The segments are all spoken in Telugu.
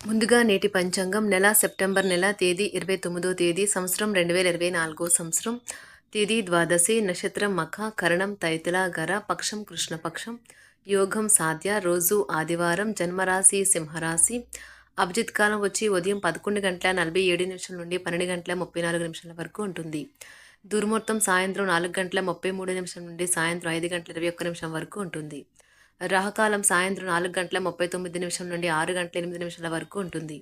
ముందుగా నేటి పంచాంగం నెల సెప్టెంబర్ నెల తేదీ ఇరవై తొమ్మిదో తేదీ సంవత్సరం రెండు వేల ఇరవై నాలుగో సంవత్సరం. తేదీ ద్వాదశి నక్షత్రం మఖ కరణం తైతుల గర పక్షం కృష్ణపక్షం. యోగం సాధ్య రోజు ఆదివారం జన్మరాశి సింహరాశి. అభిజిత్ కాలం వచ్చి ఉదయం పదకొండు గంటల నలభై ఏడు నిమిషాల నుండి పన్నెండు గంటల ముప్పై నాలుగు నిమిషాల వరకు ఉంటుంది. దుర్ముహూర్తం సాయంత్రం నాలుగు గంటల ముప్పై మూడు నిమిషం నుండి సాయంత్రం ఐదు గంటల ఇరవై ఒక్క నిమిషం వరకు ఉంటుంది. రాహకాలం సాయంత్రం నాలుగు గంటల ముప్పై తొమ్మిది నిమిషం నుండి ఆరు గంటల ఎనిమిది నిమిషాల వరకు ఉంటుంది.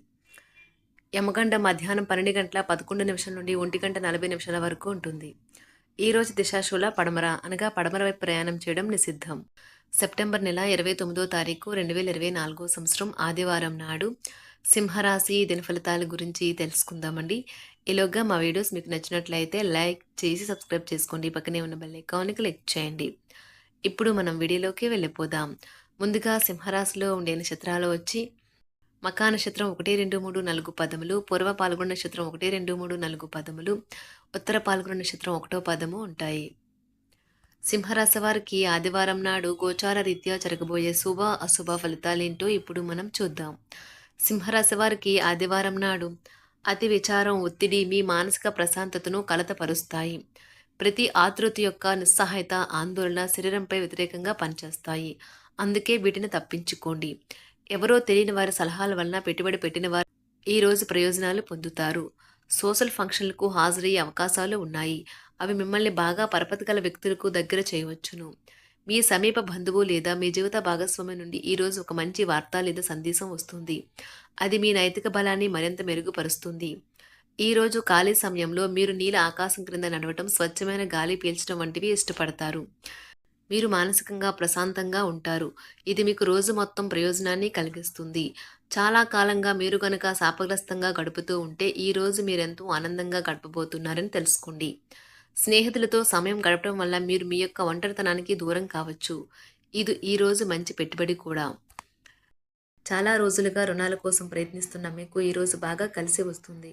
యమగండ మధ్యాహ్నం పన్నెండు గంటల పదకొండు నిమిషం నుండి ఒంటి గంట నలభై నిమిషాల వరకు ఉంటుంది. ఈరోజు దిశాశూల పడమర అనగా పడమర వైపు ప్రయాణం చేయడం నిషిద్ధం. సెప్టెంబర్ నెల ఇరవై తొమ్మిదో తారీఖు రెండు వేల ఇరవై నాలుగో సంవత్సరం ఆదివారం నాడు సింహరాశి దిన ఫలితాల గురించి తెలుసుకుందామండి. ఈలోగా మా వీడియోస్ మీకు నచ్చినట్లయితే లైక్ చేసి సబ్స్క్రైబ్ చేసుకోండి. పక్కనే ఉన్న బెల్ ఐకాన్కి క్లిక్ చేయండి. ఇప్పుడు మనం వీడియోలోకి వెళ్ళిపోదాం. ముందుగా సింహరాశిలో ఉండే నక్షత్రాలు వచ్చి మకా నక్షత్రం ఒకటి రెండు మూడు నాలుగు పదములు పూర్వ పాల్గొన్న నక్షత్రం ఒకటి రెండు మూడు నాలుగు పదములు ఉత్తర పాల్గొన్న నక్షత్రం ఒకటో పదము ఉంటాయి. సింహరాశి వారికి ఆదివారం నాడు గోచార రీత్యా జరగబోయే శుభ అశుభ ఫలితాలేంటో ఇప్పుడు మనం చూద్దాం. సింహరాశి వారికి ఆదివారం నాడు అతి విచారం ఒత్తిడి మీ మానసిక ప్రశాంతతను కలతపరుస్తాయి. ప్రతి ఆతృత యొక్క నిస్సహాయత ఆందోళన శరీరంపై వ్యతిరేకంగా పనిచేస్తాయి. అందుకే వీటిని తప్పించుకోండి. ఎవరో తెలియని వారి సలహాల వలన పెట్టుబడి పెట్టిన వారు ఈ రోజు ప్రయోజనాలు పొందుతారు. సోషల్ ఫంక్షన్లకు హాజరయ్యే అవకాశాలు ఉన్నాయి. అవి మిమ్మల్ని బాగా పరపతి గల వ్యక్తులకు దగ్గర చేయవచ్చును. మీ సమీప బంధువు లేదా మీ జీవిత భాగస్వామి నుండి ఈరోజు ఒక మంచి వార్త లేదా సందేశం వస్తుంది. అది మీ నైతిక బలాన్ని మరింత మెరుగుపరుస్తుంది. ఈరోజు ఖాళీ సమయంలో మీరు నీల ఆకాశం క్రింద నడవటం స్వచ్ఛమైన గాలి పీల్చడం వంటివి ఇష్టపడతారు. మీరు మానసికంగా ప్రశాంతంగా ఉంటారు. ఇది మీకు రోజు మొత్తం ప్రయోజనాన్ని కలిగిస్తుంది. చాలా కాలంగా మీరు కనుక శాపగ్రస్తంగా గడుపుతూ ఉంటే ఈ రోజు మీరెంతో ఆనందంగా గడపబోతున్నారని తెలుసుకోండి. స్నేహితులతో సమయం గడపడం వల్ల మీరు మీ యొక్క ఒంటరితనానికి దూరం కావచ్చు. ఇది ఈ రోజు మంచి పెట్టుబడి కూడా. చాలా రోజులుగా రుణాల కోసం ప్రయత్నిస్తున్న మీకు ఈరోజు బాగా కలిసి వస్తుంది.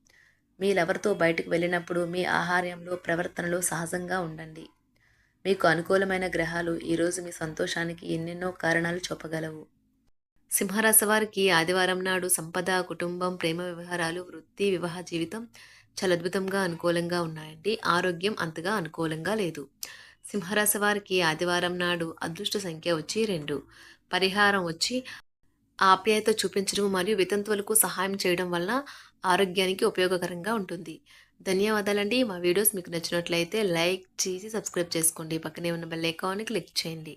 మీ లవర్తో బయటకు వెళ్ళినప్పుడు మీ ఆహార్యంలో ప్రవర్తనలో సహజంగా ఉండండి. మీకు అనుకూలమైన గ్రహాలు ఈరోజు మీ సంతోషానికి ఎన్నెన్నో కారణాలు చూపగలవు. సింహరాశి వారికి ఆదివారం నాడు సంపద కుటుంబం ప్రేమ వ్యవహారాలు వృత్తి వివాహ జీవితం చాలా అద్భుతంగా అనుకూలంగా ఉన్నాయండి. ఆరోగ్యం అంతగా అనుకూలంగా లేదు. సింహరాశి వారికి ఆదివారం నాడు అదృష్ట సంఖ్య వచ్చి రెండు. పరిహారం వచ్చి ఆప్యాయత చూపించడం మరియు వితంతువులకు సహాయం చేయడం వల్ల ఆరోగ్యానికి ఉపయోగకరంగా ఉంటుంది. ధన్యవాదాలండి. మా వీడియోస్ మీకు నచ్చినట్లయితే లైక్ చేసి సబ్స్క్రైబ్ చేసుకోండి. పక్కనే ఉన్న బెల్ ఐకాన్ని క్లిక్ చేయండి.